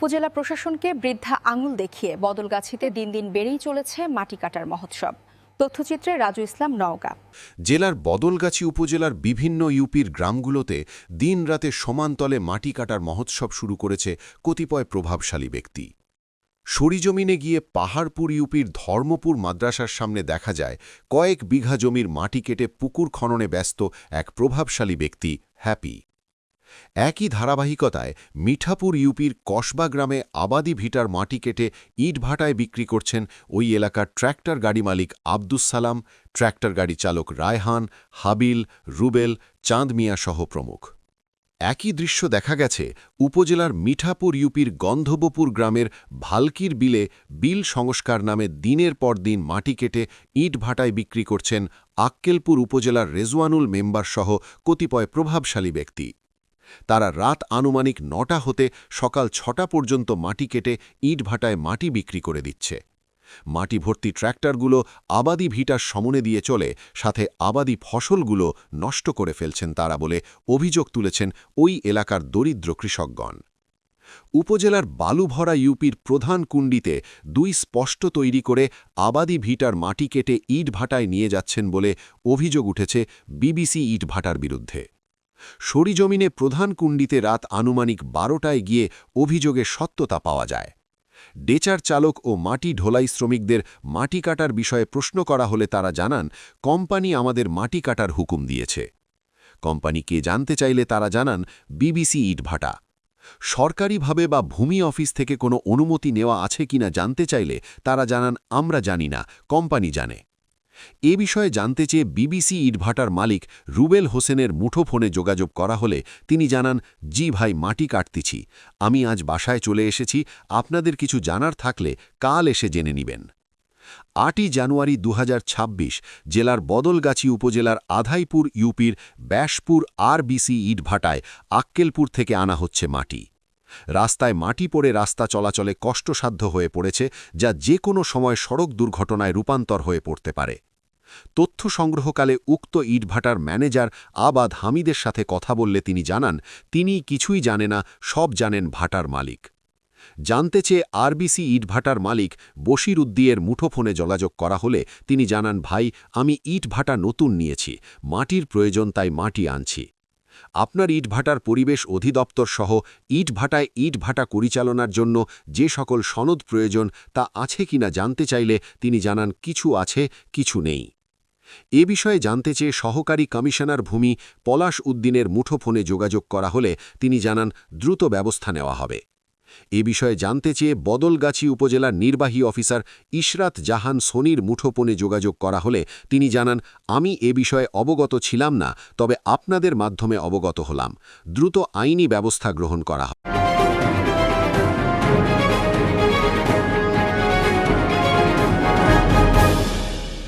উপজেলা প্রশাসনকে বৃদ্ধা আঙুল দেখিয়ে বদলগাছিতে দিন দিন বেড়েই চলেছে মাটি কাটার মহোৎসব। তথ্যচিত্রে রাজু ইসলাম, নওগাঁ। জেলার বদলগাছি উপজেলার বিভিন্ন ইউপির গ্রামগুলোতে দিনরাতে সমানতলে মাটি কাটার মহোৎসব শুরু করেছে কতিপয় প্রভাবশালী ব্যক্তি। সরিজমিনে গিয়ে পাহাড়পুর ইউপির ধর্মপুর মাদ্রাসার সামনে দেখা যায়, কয়েক বিঘা জমির মাটি কেটে পুকুর খননে ব্যস্ত এক প্রভাবশালী ব্যক্তি, হ্যাপি। একই ধারাবাহিকতায় মিঠাপুর ইউপির কসবা গ্রামে আবাদি ভিটার মাটি কেটে ইটভাটায় বিক্রি করছেন ওই এলাকার ট্র্যাক্টর গাড়ি মালিক আব্দুস সালাম, ট্র্যাক্টর গাড়ি চালক রায়হান, হাবিল, রুবেল, চাঁদ মিয়া সহ প্রমুখ। একই দৃশ্য দেখা গেছে উপজেলার মিঠাপুর ইউপির গন্ধবপুর গ্রামের ভালকির বিলে বিল সংস্কার নামে দিনের পর দিন মাটি কেটে ইট ভাটায় বিক্রি করছেন আক্কেলপুর উপজেলার রেজওয়ানুল মেম্বার সহ কতিপয় প্রভাবশালী ব্যক্তি। তারা রাত আনুমানিক নটা হতে সকাল ছটা পর্যন্ত মাটি কেটে ইট ভাটায় মাটি বিক্রি করে দিচ্ছে। মাটি ভর্তি ট্র্যাক্টরগুলো আবাদি ভিটার সমনে দিয়ে চলে, সাথে আবাদি ফসলগুলো নষ্ট করে ফেলছেন তারা বলে অভিযোগ তুলেছেন ওই এলাকার দরিদ্র কৃষকগণ। উপজেলার বালুভরা ইউপির প্রধান কুণ্ডিতে দুই স্পষ্ট তৈরি করে আবাদি ভিটার মাটি কেটে ইট ভাটায় নিয়ে যাচ্ছেন বলে অভিযোগ উঠেছে বিবিসি ইট ভাটার বিরুদ্ধে। সরিজমিনে প্রধান কুণ্ডিতে রাত আনুমানিক বারোটায় গিয়ে অভিযোগে সত্যতা পাওয়া যায়। ডেচার চালক ও মাটি ঢোলাই শ্রমিকদের মাটি কাটার বিষয়ে প্রশ্ন করা হলে তারা জানান, কোম্পানি আমাদের মাটি কাটার হুকুম দিয়েছে। কোম্পানি কে জানতে চাইলে তারা জানান, বিবিসি ইটভাটা সরকারিভাবে বা ভূমি অফিস থেকে কোনো অনুমতি নেওয়া আছে কিনা জানতে চাইলে তারা জানান, আমরা জানি না, কোম্পানি জানে। এ বিষয়ে জানতে চেয়ে বিবিসি ইটভাটার মালিক রুবেল হোসেনের মুঠোফোনে যোগাযোগ করা হলে তিনি জানান, জি ভাই, মাটি কাটতেছি। আমি আজ বাসায় চলে এসেছি। আপনাদের কিছু জানার থাকলে কাল এসে জেনে নিবেন। আটই জানুয়ারি দু হাজার ছাব্বিশ, জেলার বদলগাছি উপজেলার আধাইপুর ইউপির ব্যাসপুর আরবিসি ইটভাটায় আক্কেলপুর থেকে আনা হচ্ছে মাটি। রাস্তায় মাটি পড়ে রাস্তা চলাচলে কষ্টসাধ্য হয়ে পড়েছে, যা যে কোনো সময় সড়ক দুর্ঘটনায় রূপান্তর হয়ে পড়তে পারে। তথ্য সংগ্রহকালে উক্ত ইটভাটার ম্যানেজার আবাদ হামিদের সাথে কথা বললে তিনি জানান, তিনি কিছুই জানে না, সব জানেন ভাটার মালিক। জানতে চেয়ে আরবিসি ইটভাটার মালিক বশির উদ্দিয়ের মুঠোফোনে যোগাযোগ করা হলে তিনি জানান, ভাই, আমি ইটভাটা নতুন নিয়েছি, মাটির প্রয়োজন তাই মাটি আনছি। আপনার ইটভাটার পরিবেশ অধিদপ্তর সহ ইটভাটায় ইটভাটা পরিচালনার জন্য যে সকল সনদ প্রয়োজন তা আছে কিনা জানতে চাইলে তিনি জানান, কিছু আছে, কিছু নেই। এ বিষয়ে জানতে চেয়ে সহকারী কমিশনার ভূমি পলাশ উদ্দিনের মুঠোফোনে যোগাযোগ করা হলে তিনি জানান, দ্রুত ব্যবস্থা নেওয়া হবে। এ বিষয়ে জানতে চেয়ে বদলগাছি উপজেলার নির্বাহী অফিসার ইশরাত জাহান সোনির মুঠোপনে যোগাযোগ করা হলে তিনি জানান, আমি এ বিষয়ে অবগত ছিলাম না, তবে আপনাদের মাধ্যমে অবগত হলাম। দ্রুত আইনি ব্যবস্থা গ্রহণ করা হবে।